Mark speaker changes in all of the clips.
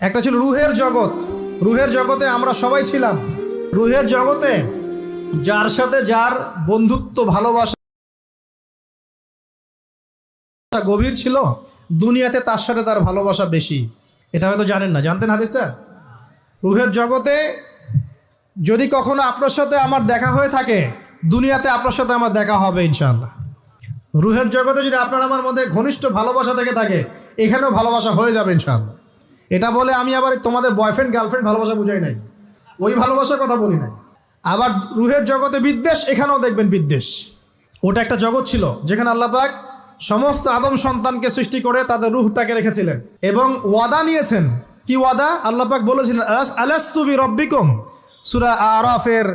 Speaker 1: একটা ছিল রুহের জগৎ। রুহের জগতে আমরা সবাই ছিলাম। রুহের জগতে যার সাথে যার বন্ধুত্ব, ভালোবাসা গভীর ছিল, দুনিয়াতে তার সাথে তার ভালোবাসা বেশি। এটা হয়তো জানেন না। জানতেন হাদিসটা? রুহের জগতে যদি কখনো আপনার সাথে আমার দেখা হয়ে থাকে, দুনিয়াতে আপনার সাথে আমার দেখা হবে ইনশাল্লাহ রুহের জগতে যদি আপনার আমার মধ্যে ঘনিষ্ঠ ভালোবাসা থেকে থাকে, এখানেও ভালোবাসা হয়ে যাবে ইনশাআল্লাহ। এটা বলে আমি আবার তোমাদের বয়ফ্রেন্ড গার্লফ্রেন্ড ভালোবাসা বুঝাই নাই। ওই ভালোবাসার কথা বলি নাই। আবার রুহের জগতে বিদ্বেষ, এখানেও দেখবেন বিদ্বেষ। ওটা একটা জগৎ ছিল, যেখানে আল্লাহ পাক সমস্ত আদম সন্তানকে সৃষ্টি করে তাদের রুহটাকে রেখেছিলেন। এবং ওয়াদা নিয়েছেন। কি ওয়াদা? আল্লাহ পাক বলেছিলেন আলাস্তুবি রব্বিকুম সুরা আরাফের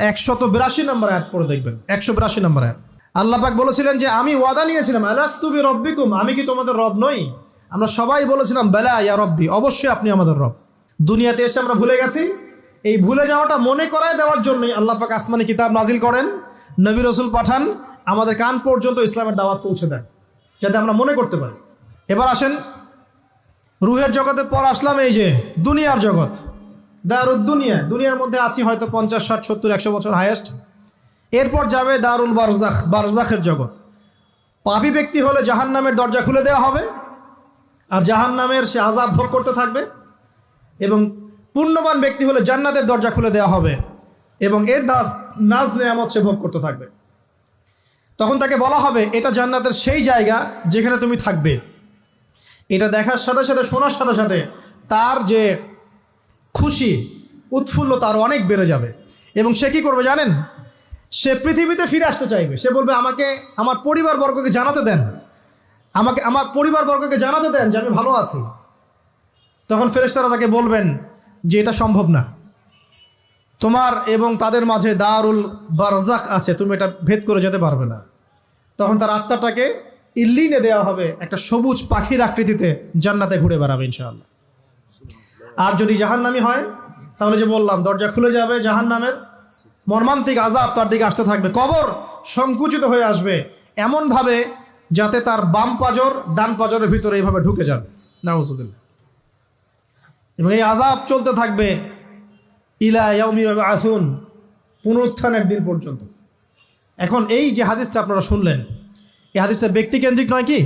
Speaker 1: একশত বিরাশি নম্বর আয়াত পড়ে দেখবেন। একশো বিরাশি নম্বর আয়াত। আল্লাহ পাক বলেছিলেন যে, আমি ওয়াদা নিয়েছিলাম আলাস্তুবি রব্বিকুম আমি কি তোমাদের রব নই? আমরা সবাই বলেছিলাম, বেলা ইয়া রব্বি অবশ্যই আপনি আমাদের রব। দুনিয়াতে এসে আমরা ভুলে গেছি। এই ভুলে যাওয়াটা মনে করায় দেওয়ার জন্যই আল্লাহ পাক আসমানি কিতাব নাজিল করেন, নবী রসুল পাঠান, আমাদের কান পর্যন্ত ইসলামের দাওয়াত পৌঁছে দেন, যাতে আমরা মনে করতে পারি। এবার আসেন, রুহের জগতে পর আসলাম এই যে, দুনিয়ার জগৎ। দারুদ দুনিয়া দুনিয়ার মধ্যে আছি হয়তো পঞ্চাশ, ষাট, সত্তর, একশো বছর হায়েস্ট। এরপর যাবে দারুল বারজাখ, বারজাখের জগৎ। পাপি ব্যক্তি হলে জাহান নামের দরজা খুলে দেওয়া হবে। আর জাহান নামের সে আজাব ভোগ করতে থাকবে এবং পুণ্যবান ব্যক্তি হলে জান্নাতের দরজা খুলে দেওয়া হবে এবং এর নাজ নাজ নেয়ামত সে ভোগ করতে থাকবে। তখন তাকে বলা হবে, এটা জান্নাতের সেই জায়গা যেখানে তুমি থাকবে। এটা দেখার সাথে সাথে, শোনার সাথে সাথে তার যে খুশি, উৎফুল্ল তার অনেক বেড়ে যাবে। এবং সে কী করবে জানেন? সে পৃথিবীতে ফিরে আসতে চাইবে। সে বলবে, আমাকে, আমার পরিবারবর্গকে জানাতে দেন। আমাকে, আমার পরিবারবর্গকে জানাতে দেন যে আমি ভালো আছি। তখন ফেরেশতারা তাকে বলবেন যে এটা সম্ভব না। তোমার এবং তাদের মাঝে দারুল বারজাক আছে, তুমি এটা ভেদ করে যেতে পারবে না। তখন তার আত্মাটাকে ইল্লিনে দেওয়া হবে একটা সবুজ পাখির আকৃতিতে জান্নাতে ঘুরে বেড়াবে ইনশাআল্লাহ। আর যদি জাহান্নামি হয়, তাহলে যে বললাম, দরজা খুলে যাবে জাহান্নামের। মর্মান্তিক আজাব তার দিকে আসতে থাকবে। কবর সংকুচিত হয়ে আসবে। এমনভাবে যাতে তার বাম পাজর, ডান পাজরের ভিতরে এইভাবে ঢুকে যাবে। নাউজুবিল্লাহ। এবং এই আজাব চলতে থাকবে ইলা ইয়াউমি আসুন পুনরুত্থানের দিন পর্যন্ত। এখন এই যে হাদিসটা আপনারা শুনলেন, এই হাদিসটা ব্যক্তিকেন্দ্রিক নয় কি?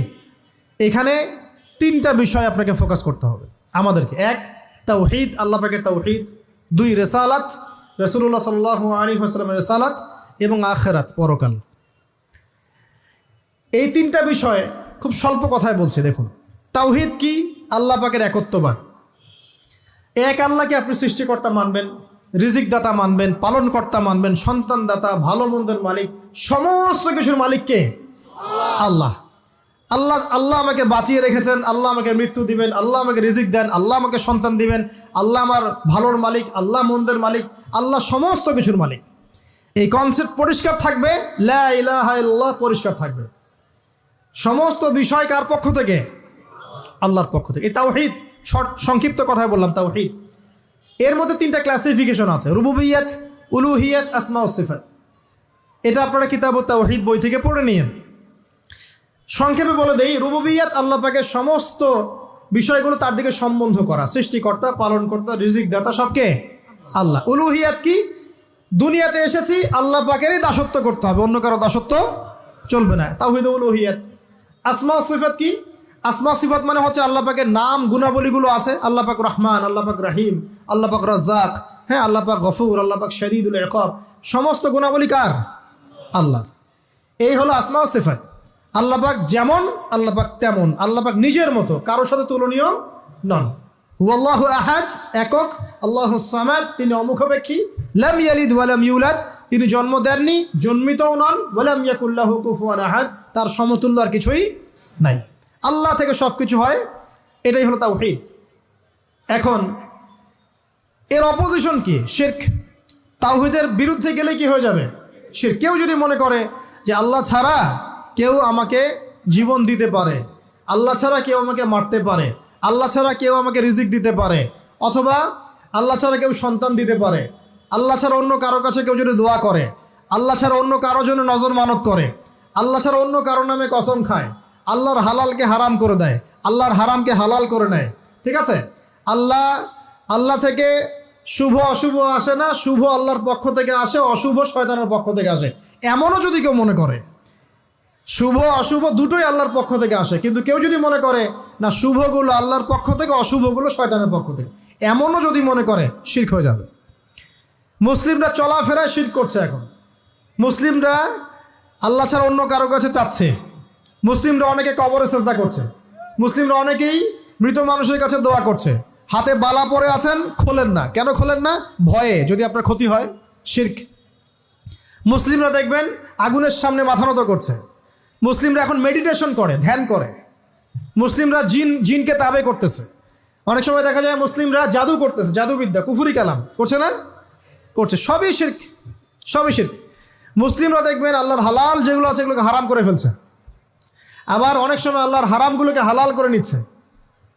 Speaker 1: এখানে তিনটা বিষয় আপনাকে ফোকাস করতে হবে। আমাদেরকে এক, তাওহিদ, আল্লাহ পাকের তাওহিদ। দুই, রেসালাত রসুল্লাহ সাল্লাহ আলী হাসলামের রেসালাত এবং আখেরাত, পরকাল। এই তিনটা বিষয়ে খুব স্বল্প কথায় বলছি, দেখুন। তাওহিদ কি? আল্লাহ পাকের একত্ববাদ। এক আল্লাহকে আপনি সৃষ্টিকর্তা মানবেন রিজিক দাতা মানবেন, পালনকর্তা মানবেন সন্তান দাতা ভালো মন্দের মালিক, সমস্ত কিছুর মালিককে আল্লাহ। আল্লাহ আল্লাহ আমাকে বাঁচিয়ে রেখেছেন, আল্লাহ আমাকে মৃত্যু দিবেন, আল্লাহ আমাকে রিজিক দেন, আল্লাহ আমাকে সন্তান দিবেন, আল্লাহ আমার ভালোর মালিক, আল্লাহ মন্দের মালিক, আল্লাহ সমস্ত কিছুর মালিক। এই কনসেপ্ট পরিষ্কার থাকবে, লা ইলাহা ইল্লাল্লাহ পরিষ্কার থাকবে। সমস্ত বিষয় কার পক্ষ থেকে? আল্লাহর পক্ষ থেকে। এই তাওহিদ শর্ট সংক্ষিপ্ত কথায় বললাম তাওহিদ। এর মধ্যে তিনটা ক্লাসিফিকেশন আছে। রুবুবিয়াত, উলুহিয়াত, আসমা ও সিফাত। এটা আপনারা কিতাব তাওহিদ বই থেকে পড়ে নিয়েন। সংক্ষেপে বলে দেই, রুবুবিয়াত আল্লাহ পাকের সমস্ত বিষয়গুলো তার দিকে সম্বন্ধ করা। সৃষ্টিকর্তা, পালনকর্তা রিজিক দাতা সবকে আল্লাহ। উলুহিয়াত কি? দুনিয়াতে এসেছি, আল্লাহ পাকেরই দাসত্ব করতে হবে। অন্য কারও দাসত্ব চলবে না। তাওহিদ উলুহিয়াত। আসমা সিফাত কি? আসমা সিফাত মানে হচ্ছে আল্লাহ পাকের নাম, গুণাবলীগুলো আছে। আল্লাহ পাক রহমান, আল্লাহ পাক রাহিম, আল্লাহ পাক হ্যাঁ আল্লাহ পাক গফুর, আল্লাহ পাক শরীদুল একব সমস্ত গুণাবলী কার? আল্লাহ। এই হলো আসমা সিফাত। আল্লাহ পাক যেমন, আল্লাহ পাক তেমন। আল্লাহ পাক নিজের মতো, কারোর সাথে তুলনীয় নন। হুয়াল্লাহু আহাদ, একক। আল্লাহ সামাদ, তিনি অমুখাপেক্ষী। লাম ইয়ালিদ ওয়ালাম ইউলাদ। তিনি জন্ম দেননি, জন্মিতও নন, ওয়ালাম ইয়াকুল্লাহু কুফুয়ান আহাদ, তার সমতুল্য আর কিছুই নাই। আল্লাহ থেকে সব কিছু হয়, এটাই হলো তাওহীদ। এখন, এর অপোজিশন কি? শির্ক। তাওহিদের বিরুদ্ধে গেলে কি হয়ে যাবে? শির কেউ যদি মনে করে যে আল্লাহ ছাড়া কেউ আমাকে জীবন দিতে পারে, আল্লাহ ছাড়া কেউ আমাকে মারতে পারে, আল্লাহ ছাড়া কেউ আমাকে রিজিক দিতে পারে, অথবা আল্লাহ ছাড়া কেউ সন্তান দিতে পারে আল্লাহ ছাড়া অন্য কারও কাছে কেউ যদি দোয়া করে, আল্লাহ ছাড়া অন্য কারও জন্য নজর মানত করে, আল্লাহ ছাড়া অন্য কারও নামে কসম খায়, আল্লাহর হালালকে হারাম করে দেয়, আল্লাহর হারামকে হালাল করে নেয়, ঠিক আছে? আল্লাহ আল্লাহ থেকে শুভ অশুভ আসে না, শুভ আল্লাহর পক্ষ থেকে আসে, অশুভ শয়তানের পক্ষ থেকে আসে। এমনও যদি কেউ মনে করে, শুভ, অশুভ দুটোই আল্লাহর পক্ষ থেকে আসে, কিন্তু কেউ যদি মনে করে, না, শুভগুলো আল্লাহর পক্ষ থেকে, অশুভগুলো শয়তানের পক্ষ থেকে, এমনও যদি মনে করে, শির্ক হয়ে যাবে। মুসলিমরা চলাফেরায় শির্ক করছে এখন। মুসলিমরা আল্লাহ ছাড়া অন্য কারও কাছে চাচ্ছে। মুসলিমরা অনেকে কবরে চেষ্টা করছে। মুসলিমরা অনেকেই মৃত মানুষের কাছে দোয়া করছে। হাতে বালা পরে আছেন, খোলেন না। কেন খোলেন না? ভয়ে, যদি আপনার ক্ষতি হয়, শির্ক। মুসলিমরা দেখবেন আগুনের সামনে মাথা নত করছে। মুসলিমরা এখন মেডিটেশন করে, ধ্যান করে। মুসলিমরা জিন, জিনকে তাবে করতেছে। অনেক সময় দেখা যায় মুসলিমরা জাদু করতেছে, জাদুবিদ্যা, কুফুরি কালাম। করছে না? করছে। সবই শির্ক। সবই শির্ক। মুসলিমরা দেখবেন আল্লাহর হালাল যেগুলো আছে এগুলোকে হারাম করে ফেলছে। আবার অনেক সময় আল্লাহর হারামগুলোকে হালাল করে নিচ্ছে।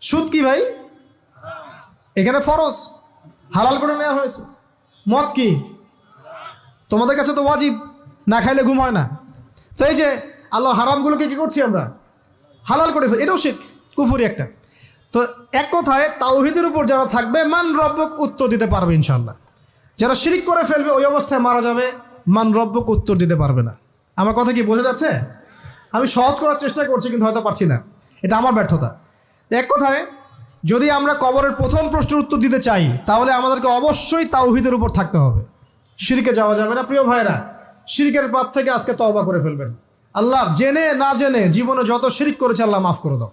Speaker 1: সুদ কি ভাই? এখানে ফরজ। হালাল করে নেওয়া হয়েছে। মদ কি? তোমাদের কাছে তো ওয়াজিব। না খাইলে ঘুম হয় না। তো এই যে আল্লাহ হারামগুলোকে কি করছি আমরা? হালাল করে এটাও শিখ কুফুরি একটা। তো এক কথায় তাওহিদের উপর যারা থাকবে, মান রব্বক উত্তর দিতে পারবে ইনশাল্লাহ যারা শিরিক করে ফেলবে ওই অবস্থায় মারা যাবে মান রব্বক উত্তর দিতে পারবে না। আমার কথা কি বোঝা যাচ্ছে? আমি সহজ করার চেষ্টা করছি কিন্তু হয়তো পারছি না। এটা আমার ব্যর্থতা। এক কথায় যদি আমরা কবরের প্রথম প্রশ্নের উত্তর দিতে চাই তাহলে আমাদেরকে অবশ্যই তাওহিদের উপর থাকতে হবে। শিরকে যাওয়া যাবে না প্রিয় ভাইরা শিরকের পাপ থেকে আজকে তওবা করে ফেলবেন। আল্লাহ জেনে না জেনে জীবনে যত শিরিক করেছে আল্লাহ মাফ করে দাও।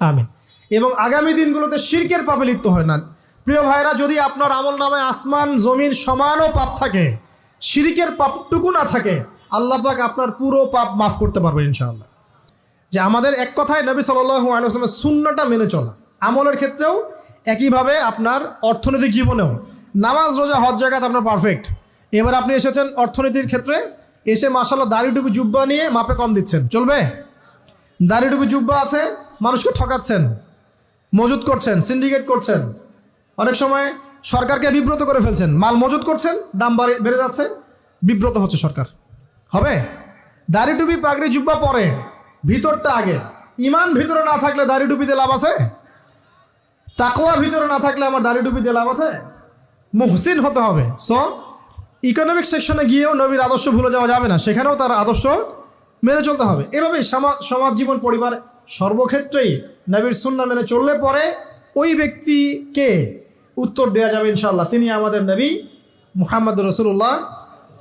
Speaker 1: আমিন। এবং আগামী দিনগুলোতে শিরকের পাপে লিপ্ত হয় না। প্রিয় ভাইরা, যদি আপনার আমল নামে আসমান, জমিন সমানও পাপ থাকে, শিরিকের পাপটুকু না থাকে, আল্লাহ পাক আপনার পুরো পাপ মাফ করতে পারবেন ইনশাআল্লাহ। যে আমাদের এক কথায় নবী সাল্লাল্লাহু আলাইহি ওয়াসাল্লামের সুন্নাটা মেনে চলা। আমলের ক্ষেত্রেও একইভাবে আপনার অর্থনৈতিক জীবনেও। নামাজ, রোজা, হজ জায়গাত আপনার পারফেক্ট এবার আপনি এসেছেন অর্থনীতির ক্ষেত্রে, এসে মাসাল্লাহ দাড়ি টুপি জুব্বা নিয়ে মাপে কম দিচ্ছেন। চলবে? দাড়ি টুপি জুব্বা আছে, মানুষকে ঠকাচ্ছেন, মজুত করছেন সিন্ডিকেট করছেন। অনেক সময় সরকারকে বিব্রত করে ফেলছেন। মাল মজুত করছেন, দাম বাড়ে যাচ্ছে, বিব্রত হচ্ছে সরকার। হবে? দাড়ি টুপি, পাগড়ি জুব্বা পরে, ভিতরটা আগে। ইমান ভিতরে না থাকলে দাড়ি টুপিতে লাভ আছে? তাকোয়া ভিতরে না থাকলে আমার দাড়ি টুপিতে লাভ আছে? মুহসিন হতে হবে। সো ইকোনমিক সেকশনে গিয়েও নবীর আদর্শ ভুলে যাওয়া যাবে না। সেখানেও তার আদর্শ মেনে চলতে হবে। এভাবেই সমাজ সমাজ জীবন, পরিবার সর্বক্ষেত্রেই নবীর সুন্না মেনে চললে পরে ওই ব্যক্তিকে উত্তর দেওয়া যাবে ইনশাল্লাহ তিনি আমাদের নবী মুহাম্মদ রসুল্লাহ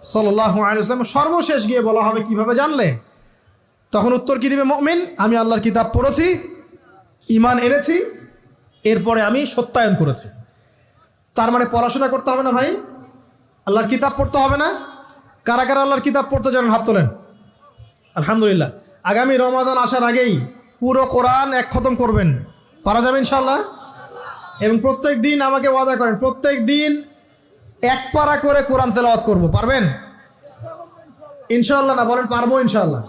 Speaker 1: সাল্লাহ আলাইসলাম সর্বশেষ গিয়ে বলা হবে কীভাবে জানলে? তখন উত্তর কি দিবে মমিন? আমি আল্লাহর কিতাব পড়েছি ইমান এনেছি, এরপরে আমি সত্যায়ন করেছি। তার মানে পড়াশোনা করতে হবে না ভাই? আল্লাহর কিতাব পড়তে হবে না? কারা কারা আল্লাহর কিতাব পড়তে জানেন? হাত তোলেন। আলহামদুলিল্লাহ। আগামী রমাজান আসার আগেই পুরো কোরআন এক খতম করবেন। পারা যাবে ইনশাল্লাহ এবং প্রত্যেক দিন আমাকে ওয়াদা করেন, প্রত্যেক দিন এক পারা করে কোরআন তেলাওয়াত করব, পারবেন? ইনশাল্লাহ না, বলেন পারব ইনশাল্লাহ